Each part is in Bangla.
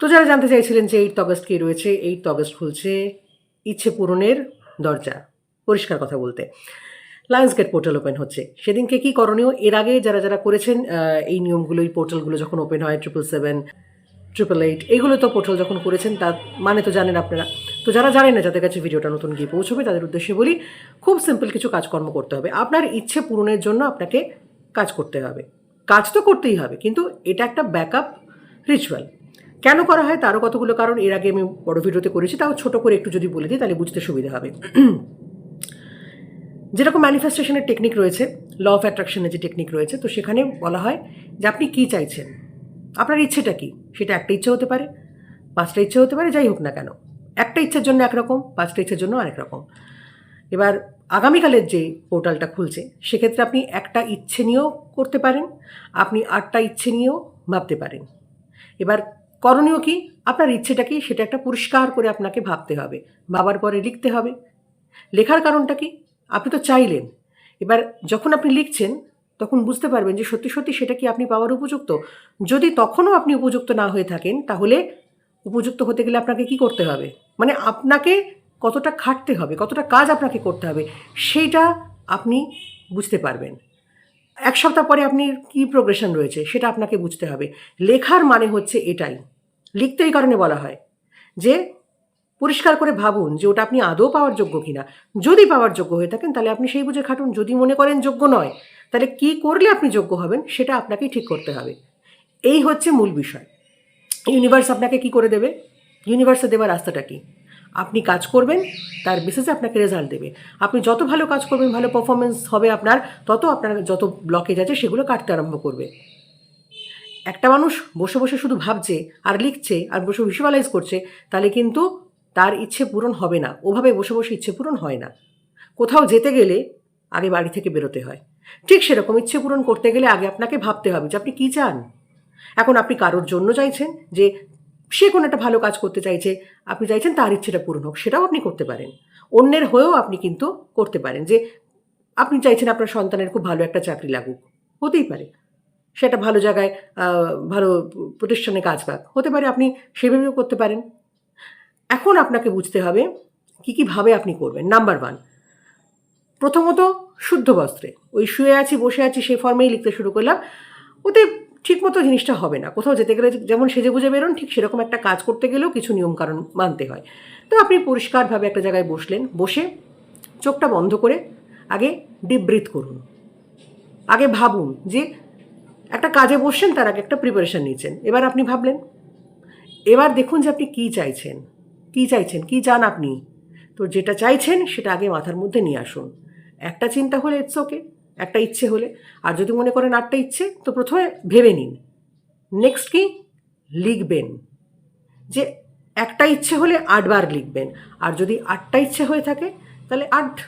তো যারা জানতে চাইছিলেন যে এইট অগস্ট কী রয়েছে, এইট অগস্ট খুলছে ইচ্ছে পূরণের দরজা, পরিষ্কার কথা বলতে। লায়ন্স গেট পোর্টাল ওপেন হচ্ছে। সেদিনকে কি করণীয়? এর আগে যারা যারা করেছেন এই নিয়মগুলো, এই পোর্টালগুলো যখন ওপেন হয় ট্রিপল সেভেন ট্রিপল এইট এইগুলো তো পোর্টাল যখন করেছেন, তার মানে তো জানেন আপনারা। তো যারা জানেন না যাদের কাছে ভিডিওটা নতুন গিয়ে পৌঁছবে, তাদের উদ্দেশ্যে বলি, খুব সিম্পল কিছু কাজকর্ম করতে হবে। আপনার ইচ্ছে পূরণের জন্য আপনাকে কাজ করতে হবে। কাজ তো করতেই হবে, কিন্তু এটা একটা ব্যাকআপ রিচুয়াল কেন করা হয় তারও কতগুলো কারণ, এর আগে আমি বড় ভিডিওতে করেছি, তাও ছোট করে একটু যদি বলে দিই, তাহলে বুঝতে সুবিধা হবে। যেরকম ম্যানিফেস্টেশনের টেকনিক রয়েছে ল অফ অ্যাট্রাকশনের যে টেকনিক রয়েছে, তো সেখানে বলা হয় যে আপনি কী চাইছেন? আপনার ইচ্ছেটা কি? সেটা একটা ইচ্ছে হতে পারে, পাঁচটা ইচ্ছে হতে পারে, যাই হোক না কেন। একটা ইচ্ছের জন্য একরকম, পাঁচটা ইচ্ছের জন্য আরেক রকম। এবার আগামীকালের যে পোর্টালটা খুলছে, সেক্ষেত্রে আপনি একটা ইচ্ছে নিয়েও করতে পারেন, আপনি আটটা ইচ্ছে নিয়েও ভাবতে পারেন। এবার করণীয় কি? আপনার ইচ্ছেটা কি? সেটা একটা পরিষ্কার করে আপনাকে ভাবতে হবে। ভাবার পরে লিখতে হবে। লেখার কারণটা কি? আপনি তো চাইলেন। এবার যখন আপনি লিখছেন, তখন বুঝতে পারবেন যে সত্যি সত্যি সেটা কি আপনি পাওয়ার উপযুক্ত? যদি তখনও আপনি উপযুক্ত না হয়ে থাকেন, তাহলে উপযুক্ত হতে গেলে আপনাকে কি করতে হবে? মানে আপনাকে কতটা খাটতে হবে, কতটা কাজ আপনাকে করতে হবে, সেইটা আপনি বুঝতে পারবেন। এক সপ্তাহ পরে আপনি কি প্রোগ্রেশন রয়েছে সেটা আপনাকে বুঝতে হবে। লেখার মানে হচ্ছে এটাই। লিখতে এই কারণে বলা হয় যে, পরিষ্কার করে ভাবুন যে ওটা আপনি আদৌ পাওয়ার যোগ্য কিনা। যদি পাওয়ার যোগ্য হয়ে থাকেন তাহলে আপনি সেই বুঝে খাটুন। যদি মনে করেন যোগ্য নয়, তাহলে কি করলে আপনি যোগ্য হবেন সেটা আপনাকেই ঠিক করতে হবে। এই হচ্ছে মূল বিষয়। ইউনিভার্স আপনাকে কি করে দেবে? ইউনিভার্সে দেওয়ার রাস্তাটা কি? আপনি কাজ করবেন, তার বেসিসে আপনাকে রেজাল্ট দেবে। আপনি যত ভালো কাজ করবেন, ভালো পারফরমেন্স হবে আপনার, তত আপনার যত ব্লকেজ আছে সেগুলো কাটতে আরম্ভ করবে। একটা মানুষ বসে বসে শুধু ভাবছে, আর লিখছে, আর বসে ভিজুয়ালাইজ করছে, তাহলে কিন্তু তার ইচ্ছে পূরণ হবে না। ওভাবে বসে বসে ইচ্ছে পূরণ হয় না। কোথাও যেতে গেলে আগে বাড়ি থেকে বেরোতে হয়। ঠিক সেরকম ইচ্ছে পূরণ করতে গেলে আগে আপনাকে ভাবতে হবে যে আপনি কী চান? এখন আপনি কারোর জন্য চাইছেন যে সে কোনো একটা ভালো কাজ করতে চাইছে, আপনি চাইছেন তার ইচ্ছেটা পূরণ হোক, সেটাও আপনি করতে পারেন। অন্যের হয়েও আপনি কিন্তু করতে পারেন যে, আপনি চাইছেন আপনার সন্তানের খুব ভালো একটা চাকরি লাগুক, হতেই পারে। সেটা ভালো জায়গায় ভালো প্রতিষ্ঠানে কাজ পাক, হতে পারে আপনি সেভাবেও করতে পারেন। এখন আপনাকে বুঝতে হবে কী কীভাবে আপনি করবেন। নাম্বার ওয়ান প্রথমত শুদ্ধ বস্ত্রে, ওই শুয়ে আছি, বসে আছি সেই ফর্মেই লিখতে শুরু করলাম, ওতে ঠিকমতো জিনিসটা হবে না। কোথাও যেতে গেলে যেমন সেজে বুঝে বেরোন, ঠিক সেরকম একটা কাজ করতে গেলেও কিছু নিয়মকানুন মানতে হয়। তো আপনি পরিষ্কারভাবে একটা জায়গায় বসলেন, বসে চোখটা বন্ধ করে আগে ডিপ ব্রিথ করুন। আগে ভাবুন যে একটা কাজে বসছেন, তার আগে একটা প্রিপারেশন নিচ্ছেন। এবার আপনি ভাবলেন, এবার দেখুন যে আপনি কী চাইছেন কী চাইছেন, কী চান আপনি? তো যেটা চাইছেন সেটা আগে মাথার মধ্যে নিয়ে আসুন। একটা চিন্তা হলে ইটস ওকে একটা ইচ্ছে হলে। আর যদি মনে করেন আটটা ইচ্ছে, তো প্রথমে ভেবে নিন। নেক্সট কি? লিখবেন। যে একটা ইচ্ছে হলে আটবার লিখবেন। আর যদি আটটা ইচ্ছে হয়ে থাকে, তাহলে আট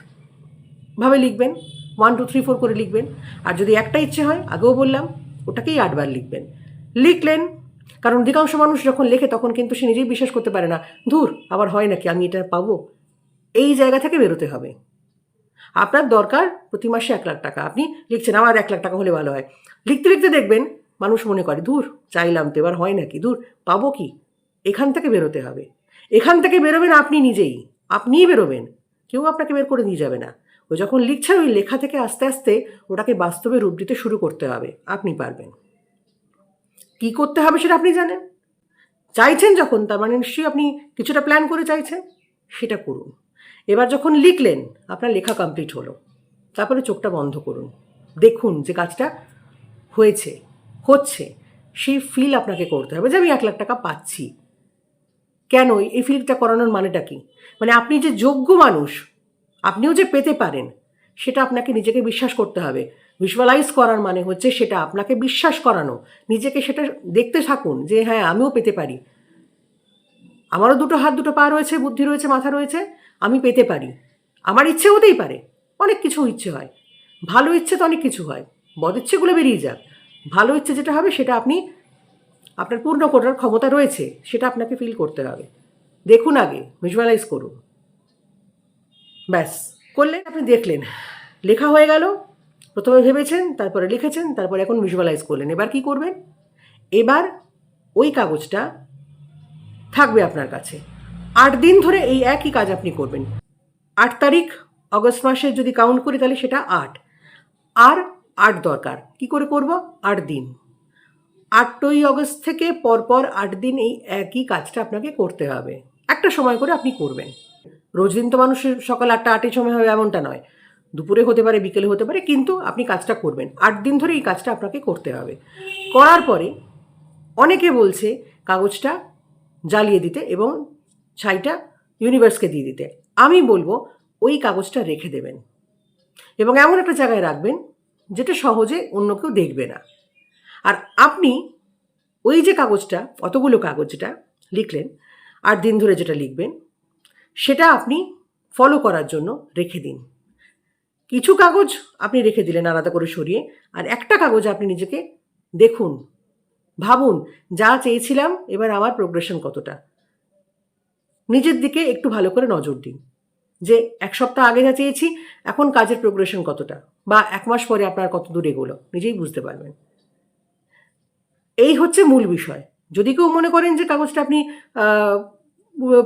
ভাবে লিখবেন। ওয়ান টু থ্রি ফোর করে লিখবেন। আর যদি একটা ইচ্ছে হয়, আগেও বললাম, ওটাকেই আটবার লিখবেন। লিখলেন, কারণ অধিকাংশ মানুষ যখন লেখে, তখন কিন্তু সে নিজেই বিশ্বাস করতে পারে না, ধুর, আবার হয় নাকি? আমি এটা পাবো? এই জায়গা থেকে বেরোতে হবে। আপনার দরকার প্রতি মাসে এক লাখ টাকা। আপনি লিখছেন, আমার এক লাখ টাকা হলে ভালো হয়। লিখতে লিখতে দেখবেন মানুষ মনে করে, দূর, চাইলাম তো এবার হয় নাকি, দূর, পাবো কি? এখান থেকে বেরোতে হবে। এখান থেকে বেরোবেন আপনি নিজেই, আপনিই বেরোবেন। কেউ আপনাকে বের করে নিয়ে যাবে না। ও যখন লিখছেন ওই লেখা থেকে আস্তে আস্তে ওটাকে বাস্তবে রূপ দিতে শুরু করতে হবে, আপনি পারবেন। কি করতে হবে সেটা আপনি জানেন? চাইছেন যখন, তার মানে নিশ্চয়ই আপনি কিছুটা প্ল্যান করে চাইছেন, সেটা করুন। এবার যখন লিখলেন, আপনার লেখা কমপ্লিট হলো। তারপরে চোখটা বন্ধ করুন। দেখুন যে কাজটা হয়েছে, হচ্ছে। সেই ফিল আপনাকে করতে হবে যে আমি এক লাখ টাকা পাচ্ছি। কেন? এই ফিলটা করানোর মানেটা কি? মানে আপনি যে যোগ্য মানুষ, আপনিও যে পেতে পারেন, সেটা আপনাকে নিজেকে বিশ্বাস করতে হবে। ভিজুয়ালাইজ করার মানে হচ্ছে সেটা আপনাকে বিশ্বাস করানো। নিজেকে সেটা দেখতে থাকুন যে হ্যাঁ আমিও পেতে পারি। আমারও দুটো হাত, দুটো পা রয়েছে, বুদ্ধি রয়েছে, মাথা রয়েছে। আমি পেতে পারি। আমার ইচ্ছে হতেই পারে। অনেক কিছু ইচ্ছে হয়। ভালো ইচ্ছে তো অনেক কিছু হয়। বদ ইচ্ছেগুলো বেরিয়ে যাক। ভালো ইচ্ছে যেটা হবে সেটা আপনি, আপনার পূর্ণ করার ক্ষমতা রয়েছে, সেটা আপনাকে ফিল করতে হবে। দেখুন আগে ভিজুয়ালাইজ করুন। ব্যাস, করলেন, আপনি দেখলেন। লেখা হয়ে গেল, প্রথমে ভেবেছেন, তারপরে লিখেছেন, তারপরে এখন ভিজুয়ালাইজ করলেন। এবার কি করবেন? এবার ওই কাগজটা থাকবে আপনার কাছে। আট দিন ধরে এই একই কাজ আপনি করবেন। আট তারিখ অগস্ট মাসে যদি কাউন্ট করি তাহলে সেটা আট। আর আট দরকার। কি করে করব? আট দিন। আটই অগস্ট থেকে পরপর আট দিন এই একই কাজটা আপনাকে করতে হবে। একটা সময় করে আপনি করবেন। রোজ দিন তো মানুষের সকাল আটটা আটের সময় হবে এমনটা নয়। দুপুরে হতে পারে, বিকেলে হতে পারে, কিন্তু আপনি কাজটা করবেন। আট দিন ধরে এই কাজটা আপনাকে করতে হবে। করার পরে অনেকে বলছে কাগজটা জ্বালিয়ে দিতে এবং ছাইটা ইউনিভার্সকে দিয়ে দিতে। আমি বলব, ওই কাগজটা রেখে দেবেন। এবং এমন একটা জায়গায় রাখবেন, যেটা সহজে অন্য কেউ দেখবে না। আর আপনি ওই যে কাগজটা অতগুলো কাগজ যেটা লিখলেন, আট দিন ধরে যেটা লিখবেন, সেটা আপনি ফলো করার জন্য রেখে দিন। কিছু কাগজ আপনি রেখে দিলেন আলাদা করে সরিয়ে, আর একটা কাগজ আপনি নিজেকে দেখুন, ভাবুন, যা চেয়েছিলাম, এবার আমার প্রোগ্রেশন কতটা। নিজের দিকে একটু ভালো করে নজর দিন। যে এক সপ্তাহ আগে যা চেয়েছি, এখন কাজের প্রোগ্রেশন কতটা? বা এক মাস পরে আপনার কত দূর এগোলো? নিজেই বুঝতে পারবেন। এই হচ্ছে মূল বিষয়। যদি কেউ মনে করেন যে কাগজটা আপনি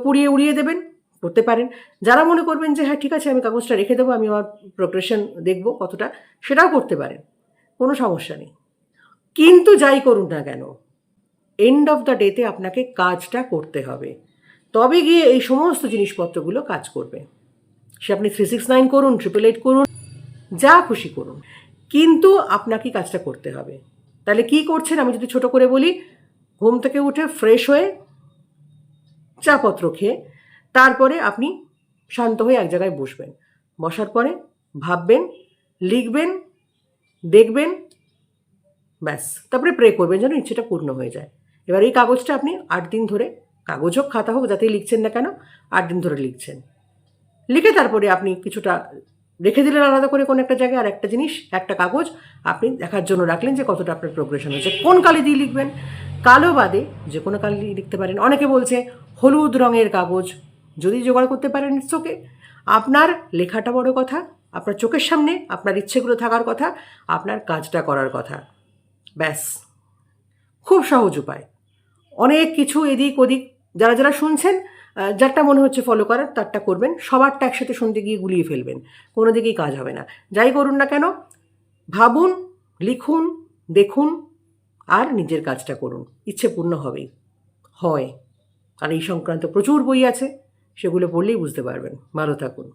পুড়িয়ে উড়িয়ে দেবেন করতে পারেন। যারা মনে করবেন যে হ্যাঁ ঠিক আছে, আমি কাগজটা রেখে দেবো, আমি আমার প্রোগ্রেশন দেখব কতটা, সেটাও করতে পারেন। কোনো সমস্যা নেই। কিন্তু যাই করুন না কেন এন্ড অফ দ্য ডেতে আপনাকে কাজটা করতে হবে। তবে গিয়ে এই সমস্ত জিনিসপত্রগুলো কাজ করবে। সে আপনি থ্রি সিক্স নাইন করুন ট্রিপল এইট করুন, যা খুশি করুন। কিন্তু আপনাকে কাজটা করতে হবে। তাহলে কি করছেন? আমি যদি ছোট করে বলি, ঘুম থেকে উঠে ফ্রেশ হয়ে চাপত্র খেয়ে তারপরে আপনি শান্ত হয়ে এক জায়গায় বসবেন। বসার পরে ভাববেন, লিখবেন, দেখবেন, ব্যাস। তারপরে প্রে করবেন যেন ইচ্ছেটা পূর্ণ হয়ে যায়। এবার এই কাগজটা আপনি আট দিন ধরে কাগজ হোক খাতা হোক, যাতেই লিখছেন না কেন, আট দিন ধরে লিখছেন। লিখে তারপরে আপনি কিছুটা রেখে দিলেন আলাদা করে কোনো একটা জায়গায় আর একটা জিনিস, একটা কাগজ, আপনি দেখার জন্য রাখলেন যে কতটা আপনার প্রোগ্রেশন হয়েছে। কোন কালি দিয়ে লিখবেন? কালো বাদে যে কোনো কালি লিখতে পারেন। অনেকে বলছে হলুদ রঙের কাগজ, যদি জোগাড় করতে পারেন চোখে আপনার লেখাটা বড় কথা, আপনার চোখের সামনে, আপনার ইচ্ছেগুলো থাকার কথা, আপনার কাজটা করার কথা। ব্যাস। খুব সহজ উপায়। অনেক কিছু এদিক ওদিক যারা যারা শুনছেন যারটা মনে হচ্ছে ফলো করার, তারটা করবেন। সবারটা একসাথে শুনতে গিয়ে গুলিয়ে ফেলবেন। কোনো দিকেই কাজ হবে না। যাই করুন না কেন, ভাবুন, লিখুন, দেখুন, আর নিজের কাজটা করুন। ইচ্ছে পূর্ণ হবেই। হয়। আর এই সংক্রান্ত প্রচুর বই আছে, সেগুলো পড়লেই বুঝতে পারবেন। ভালো থাকুন।